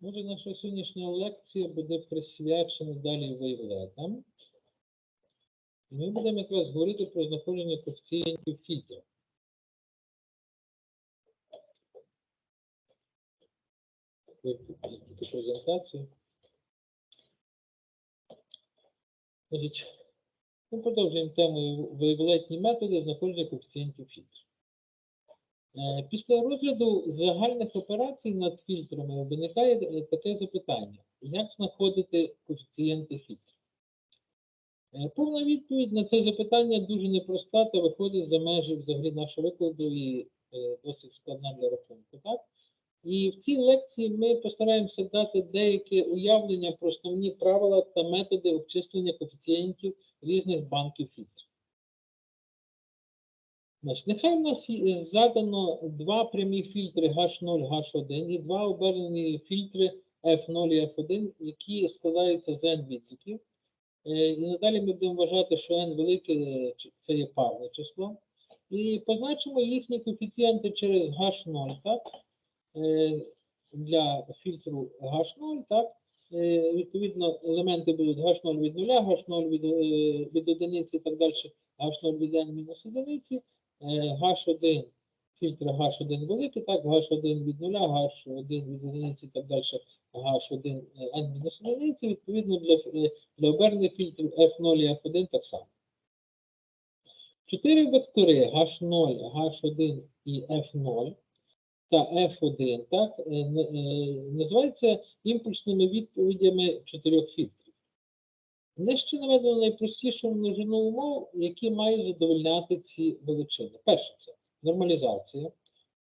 Може, наша сьогоднішня лекція буде присвячена далі виявлетам. І Ми будемо якраз говорити про знаходження коефіцієнтів фільтрів. Презентацію. Значить, ми продовжуємо тему виявлетні методи знаходження коефіцієнтів фільтрів. Е, Після розгляду загальних операцій над фільтрами виникає е, таке запитання: як знаходити коефіцієнти фільтрів? Е, Повна відповідь на це запитання дуже непроста та виходить за межі взагалі нашого викладу і досить складна для рахунку. Так? І в цій лекції ми постараємося дати деяке уявлення про основні правила та методи обчислення коефіцієнтів різних банків фільтрів. Значить, Нехай в нас е, задано два прямі фільтри H0, H1 і два обернені фільтри F0 і F1, які складаються з n відліків. Е, і надалі ми будемо вважати, що n велике е, це є парне число. І позначимо їхні коефіцієнти через H0, так? Для фільтру H0, так? Відповідно, елементи будуть H0 від 0, H0 від, від 1 і так далі, H0 від n мінус 1. H1, фільтр H1 великий, так, H1 від 0, H1 від одиниці так далі, H1 е, n мінус одиниці, відповідно для, е, для обернених фільтрів F0 і F1 так само. Чотири вектори H0, H1 і F0 та F1 так, е, е, називаються імпульсними відповідями чотирьох фільтрів. Нижче наведено найпростішу множину умов, які мають задовольняти ці величини. Перше це нормалізація.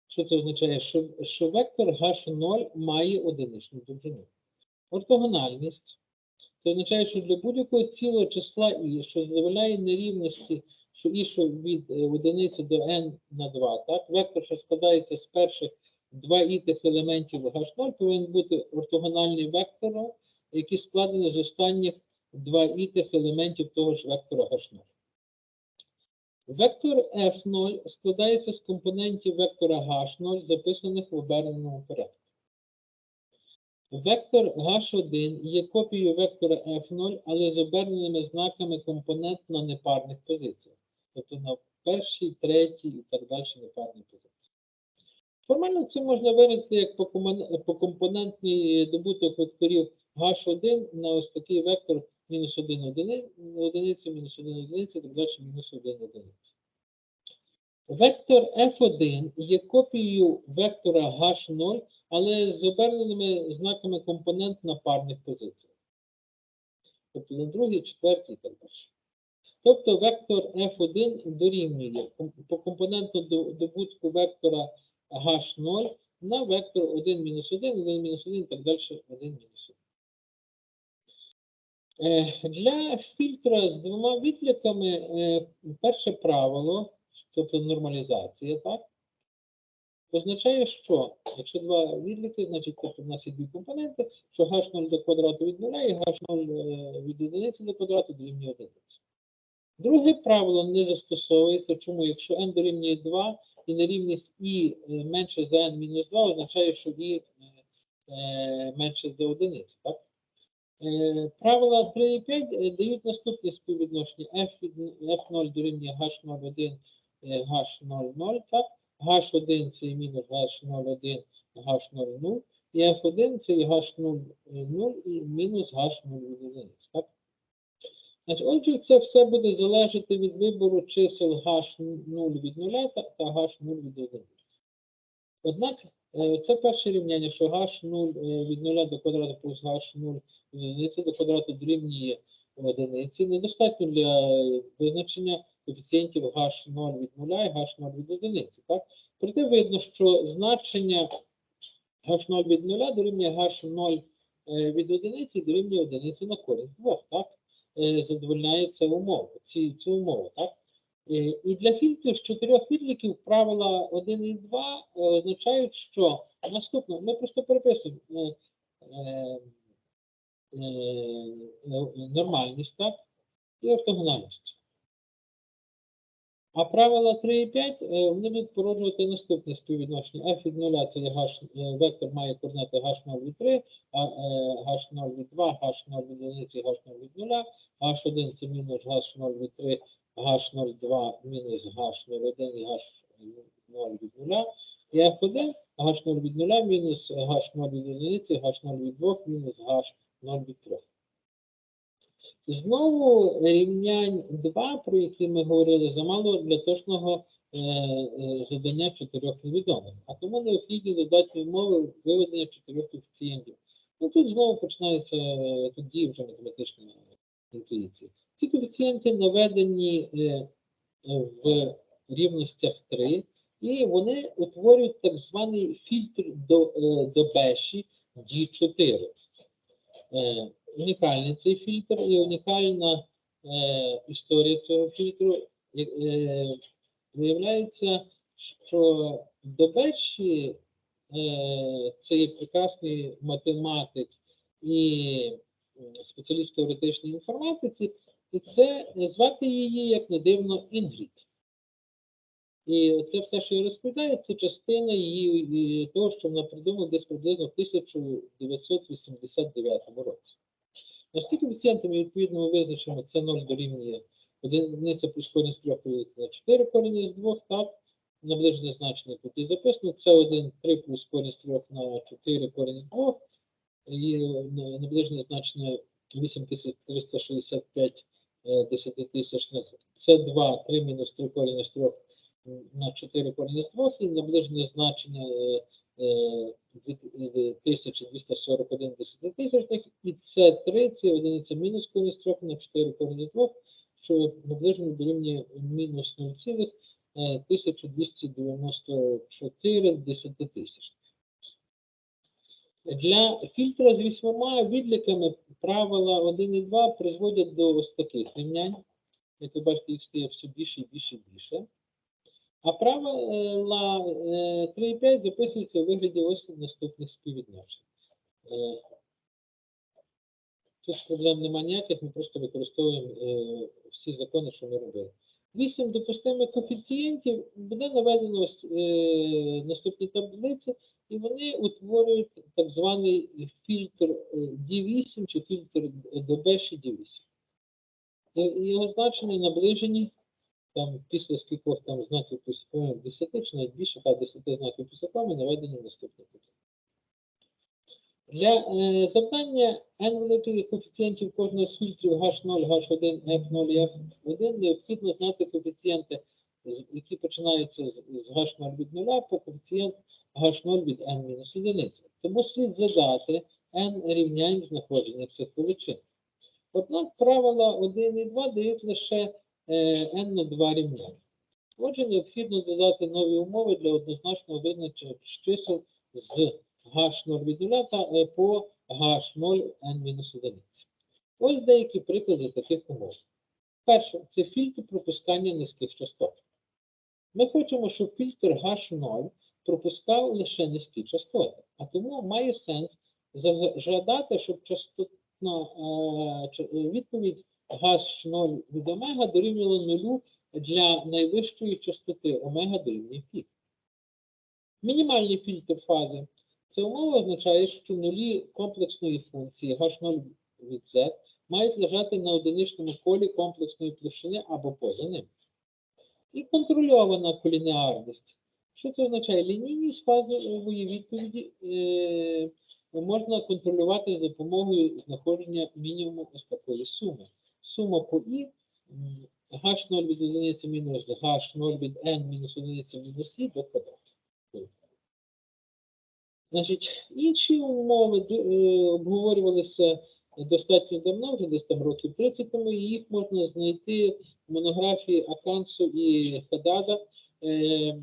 Що це означає? Що, що вектор H0 має одиничну довжину. Ортогональність. Це означає, що для будь-якого цілого числа і, що задовольняє нерівності, що і що від е, одиниці до n на 2, так? Вектор, що складається з перших два ітих елементів H0, повинен бути ортогональним вектором, який складений з останніх два ітих елементів того ж вектора H0. Вектор F0 складається з компонентів вектора H0, записаних в оберненому порядку. Вектор H1 є копією вектора F0, але з оберненими знаками компонент на непарних позиціях. Тобто на першій, третій і так далі непарні позиції. Формально це можна виразити як покомон- покомпонентний добуток векторів H1 на ось такий вектор мінус 1 одини- одиниці, мінус 1 одиниці, і так далі, мінус 1 одиниці. Вектор F1 є копією вектора H0, але з оберненими знаками компонент на парних позиціях. Тобто на другій, четвертій так далі. Тобто вектор F1 дорівнює по компоненту добутку вектора H0 на вектор 1-1, 1-1 і так далі, 1 мінус 1. Е, Для фільтра з двома відліками е, перше правило, тобто нормалізація, так, означає, що якщо два відліки, значить тобто в нас є дві компоненти, що h0 до квадрату від 0 і h0 е, від одиниці до квадрату дорівнює одиниці. Друге правило не застосовується, чому якщо n дорівнює 2 і нерівність і е, менше за n мінус 2 означає, що і е, е, менше за одиницю. Так? Е, Правила 3 і 5 е, дають наступне співвідношення f, від f0 дорівнює h01 е, h00, так? h1 це мінус h01 h00, і f1 це є h00 і мінус h0 від одиниць, так? Отже, це все буде залежати від вибору чисел h0 від 0 та, та h0 від 1. Однак, е, це перше рівняння, що h0 е, від 0 до квадрату плюс h0 від одиниці до квадрату дорівнює одиниці, недостатньо для визначення коефіцієнтів h0 від 0 і h0 від одиниці. Так? Проте видно, що значення h0 від 0 дорівнює h0 е, від одиниці дорівнює одиниці на користь двох. Так? Е, Задовольняє ця умова, ці, цю умову. Так? Е, І для фільтрів з чотирьох відліків правила 1 і 2 е, означають, що наступно, ми просто переписуємо нормальність, так, і ортогональність. А правила 3 і 5 е, вони будуть породжувати наступне співвідношення. f від 0 це h, е, вектор має координати h0 від 3, е, h0 від 2, h0 від 1, h0 від 0, h1 це мінус h0 від 3, h02 мінус h01 і h0 від 0, і f1 h0 від 0 мінус h0 від 1, h0 від 2 мінус h0 від 3. Знову рівнянь 2, про які ми говорили, замало для точного е, е, задання чотирьох невідомих. А тому необхідні додатні умови виведення чотирьох коефіцієнтів. Ну тут знову починається е, тут діє вже математична інтуїція. Ці коефіцієнти наведені е, в рівностях 3, і вони утворюють так званий фільтр до, е, до Беші D4. Е, унікальний цей фільтр і унікальна е, історія цього фільтру. Е, виявляється, що Добеші е, це є прекрасний математик і спеціаліст в теоретичній інформатиці, і це звати її, як не дивно, Інгрід. І це все, що я розповідаю, це частина її е, того, що вона придумала десь приблизно в 1989 році. На всі коефіцієнти ми відповідно ми визначимо, це 0 дорівнює одиниця плюс корінь з 3 поділити на 4 корінь з 2, так? Наближене значення тут і записано. Це 1, 3 плюс корінь з 3 на 4 корінь з 2. І на- наближене значення 8365 е, десятитисячних. Це 2, 3 мінус 3 корінь з 3 на 4 корінь з 2. І наближене значення від- від 1241 десятитисячних, і це 3, це одиниця мінус корінь з 3 на 4 корінь з 2, що наближено дорівнює мінус е, 0,1294 десятитисячних. Для фільтра з вісьмома відліками правила 1 і 2 призводять до ось таких рівнянь. Як ви бачите, їх стає все більше і більше і більше. А правила е, 3 і 5 записуються у вигляді ось наступних співвідношень. Е, Тут проблем немає ніяких, ми просто використовуємо е, всі закони, що ми робили. Вісім допустимих коефіцієнтів буде наведено ось, е, наступні таблиці, і вони утворюють так званий фільтр е, D8 чи фільтр ДБ D8. Е, Його значення наближені там після скількох там знаків після коми 10 чи навіть більше, та 10 знаків після наведені наступні таблиці. Для е, завдання n великих коефіцієнтів кожного з фільтрів H0, H1, F0 і F1 необхідно знати коефіцієнти, які починаються з, з H0 від 0 по коефіцієнт H0 від n-1. Тому слід задати n рівнянь знаходження цих величин. Однак правила 1 і 2 дають лише n на 2 рівняння. Отже, необхідно додати нові умови для однозначного визначення чисел з H0 від 0 та е, по H0 n-1. Ось деякі приклади таких умов. Перше, це фільтр пропускання низьких частот. Ми хочемо, щоб фільтр H0 пропускав лише низькі частоти, а тому має сенс зажадати, щоб частотна е, е, H0 від омега дорівнювала нулю для найвищої частоти омега дорівнює пік. Мінімальний фільтр фази. Ця умова означає, що нулі комплексної функції H0 від Z мають лежати на одиничному колі комплексної площини або поза ним. І контрольована колінеарність. Що це означає? Лінійність фазової відповіді е, можна контролювати за допомогою знаходження мінімуму ось такої суми. Сума по І м, H0 від одиниці мінус H0 від N мінус одиниці мінус І до квадрату. Значить, інші умови е, обговорювалися достатньо давно, вже десь там років 30 тому, і їх можна знайти в монографії Акансу і Хадада е, е,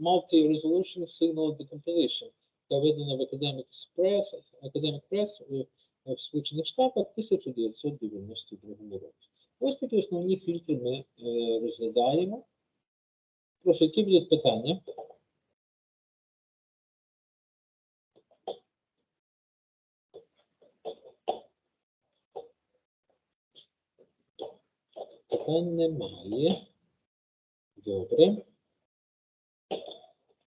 Multi-Resolution Signal Decomposition, яка видана в Academic Press, Academic Press в, в Сполучених Штатах в 1992 році. Ось такі основні фільтри ми е, розглядаємо. Прошу, які будуть питання? Питань немає. Добре.